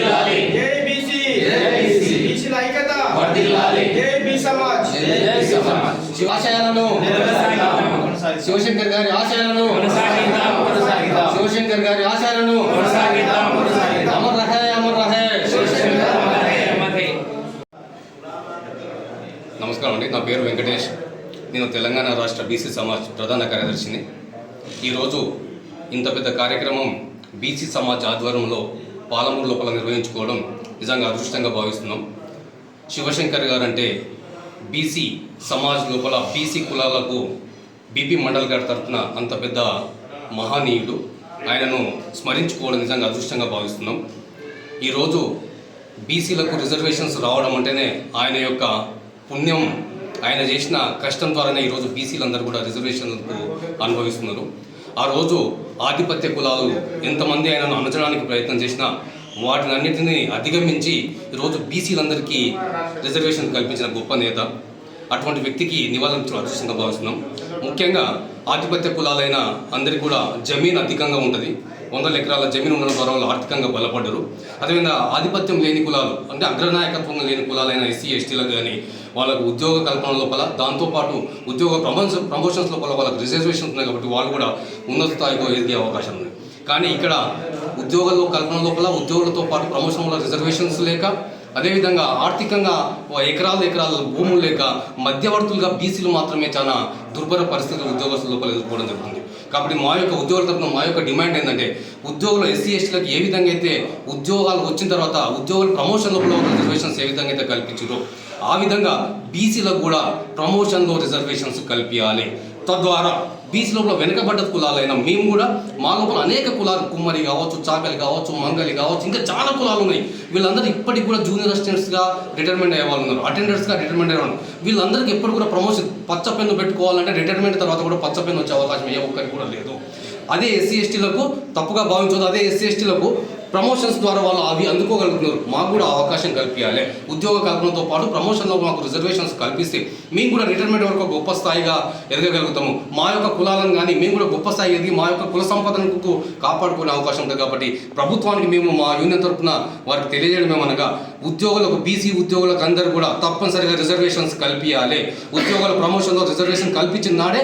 వర్ధిల్లాలి. జై బీసీ జై బీసీ. బీసీల ఐక్యత వర్ధిల్లాలి. జై బీ సమాజ్ జై సమాజ్. ఆశయాలను శివశంకర్ గారి ఆశయాలను. శివశంకర్ గారి ఆశయాలను. అమర్ రహే అమర్ రహే. నమస్కారం అండి నా పేరు వెంకటేష్ నేను తెలంగాణ రాష్ట్ర బీసీ సమాజ్ ప్రధాన కార్యదర్శిని ఈరోజు ఇంత పెద్ద కార్యక్రమం బీసీ సమాజ్ ఆధ్వర్యంలో పాలమూరు లోపల నిర్వహించుకోవడం నిజంగా అదృష్టంగా భావిస్తున్నాం. శివశంకర్ గారు అంటే బీసీ సమాజ్ లోపల బీసీ కులాలకు బీపీ మండల్ గారి తరఫున అంత పెద్ద మహనీయుడు. ఆయనను స్మరించుకోవడం నిజంగా అదృష్టంగా భావిస్తున్నాం. ఈరోజు బీసీలకు రిజర్వేషన్స్ రావడం అంటేనే ఆయన యొక్క పుణ్యం. ఆయన చేసిన కష్టం ద్వారానే ఈరోజు బీసీలందరూ కూడా రిజర్వేషన్లకు అనుభవిస్తున్నారు. ఆ రోజు ఆధిపత్య కులాలు ఎంతమంది ఆయనను అణచడానికి ప్రయత్నం చేసినా వాటిని అన్నింటినీ అధిగమించి ఈరోజు బీసీలందరికీ రిజర్వేషన్ కల్పించిన గొప్ప నేత. అటువంటి వ్యక్తికి నివాళులు అదృష్టంగా భావిస్తున్నాం. ముఖ్యంగా ఆధిపత్య కులాలైన అందరికీ కూడా జమీన్ అధికంగా ఉంటుంది. వందల ఎకరాల జమీన్ ఉండడం ద్వారా వాళ్ళు ఆర్థికంగా బలపడ్డారు. అదేవిధంగా ఆధిపత్యం లేని కులాలు అంటే అగ్రనాయకత్వం లేని కులాలైన ఎస్సీ ఎస్టీలకు కానీ వాళ్ళకు ఉద్యోగ కల్పన లోపల దాంతోపాటు ఉద్యోగ ప్రమోషన్ ప్రమోషన్స్ లోపల వాళ్ళకి రిజర్వేషన్స్ ఉన్నాయి కాబట్టి వాళ్ళు కూడా ఉన్నత స్థాయిలో ఎదిగే అవకాశం ఉంది. కానీ ఇక్కడ ఉద్యోగాల్లో కల్పన లోపల ఉద్యోగులతో పాటు ప్రమోషన్ వల్ల రిజర్వేషన్స్ లేక అదేవిధంగా ఆర్థికంగా ఎకరాల ఎకరాల భూములు లేక మధ్యవర్తులుగా బీసీలు మాత్రమే చాలా దుర్భర పరిస్థితులు ఉద్యోగస్తుల లోపల ఎదుర్కోవడం జరుగుతుంది. కాబట్టి మా యొక్క ఉద్యోగుల తరఫున మా యొక్క డిమాండ్ ఏంటంటే ఉద్యోగులు ఎస్సీ ఎస్టీలకు ఏ విధంగా అయితే ఉద్యోగాలు వచ్చిన తర్వాత ఉద్యోగులు ప్రమోషన్ లోపల రిజర్వేషన్స్ ఏ విధంగా అయితే కల్పించారో ఆ విధంగా బీసీలకు కూడా ప్రమోషన్లో రిజర్వేషన్స్ కల్పించాలి. తద్వారా బీసీ లోపల వెనుకబడ్డ కులాలైన మేము కూడా మా లోపల అనేక కులాలు కుమ్మరి కావచ్చు చాకలి కావచ్చు మంగలి కావచ్చు ఇంకా చాలా కులాలు ఉన్నాయి. వీళ్ళందరూ ఇప్పటికి కూడా జూనియర్ అసిస్టెంట్స్గా రిటైర్మెంట్ అయ్యే వాళ్ళు ఉన్నారు. అటెండర్స్గా రిటైర్మెంట్ అయ్యే వాళ్ళు వీళ్ళందరికీ ఎప్పుడు కూడా ప్రమోషన్ పచ్చ పెన్ను పెట్టుకోవాలంటే రిటైర్మెంట్ తర్వాత కూడా పచ్చ పెన్ను వచ్చే అవకాశం ఏ ఒక్కరికి కూడా లేదు. అదే ఎస్సీ ఎస్టీలకు తప్పుగా భావించదు అదే ఎస్సీ ఎస్టీలకు ప్రమోషన్స్ ద్వారా వాళ్ళు అవి అందుకోగలుగుతున్నారు. మాకు కూడా అవకాశం కల్పించాలి. ఉద్యోగ కల్పనతో పాటు ప్రమోషన్లో మాకు రిజర్వేషన్స్ కల్పిస్తే మేము కూడా రిటైర్మెంట్ వరకు గొప్ప స్థాయిగా ఎదగగలుగుతాము. మా యొక్క కులాలను కానీ మేము కూడా గొప్ప స్థాయి ఎదిగి మా యొక్క కుల సంపదను కాపాడుకునే అవకాశం ఉంది కాబట్టి ప్రభుత్వానికి మేము మా యూనియన్ తరఫున వారికి తెలియజేయడం ఏమనగా ఉద్యోగులకు బీసీ ఉద్యోగులకు అందరూ కూడా తప్పనిసరిగా రిజర్వేషన్స్ కల్పించాలి. ఉద్యోగుల ప్రమోషన్లో రిజర్వేషన్ కల్పించిన నాడే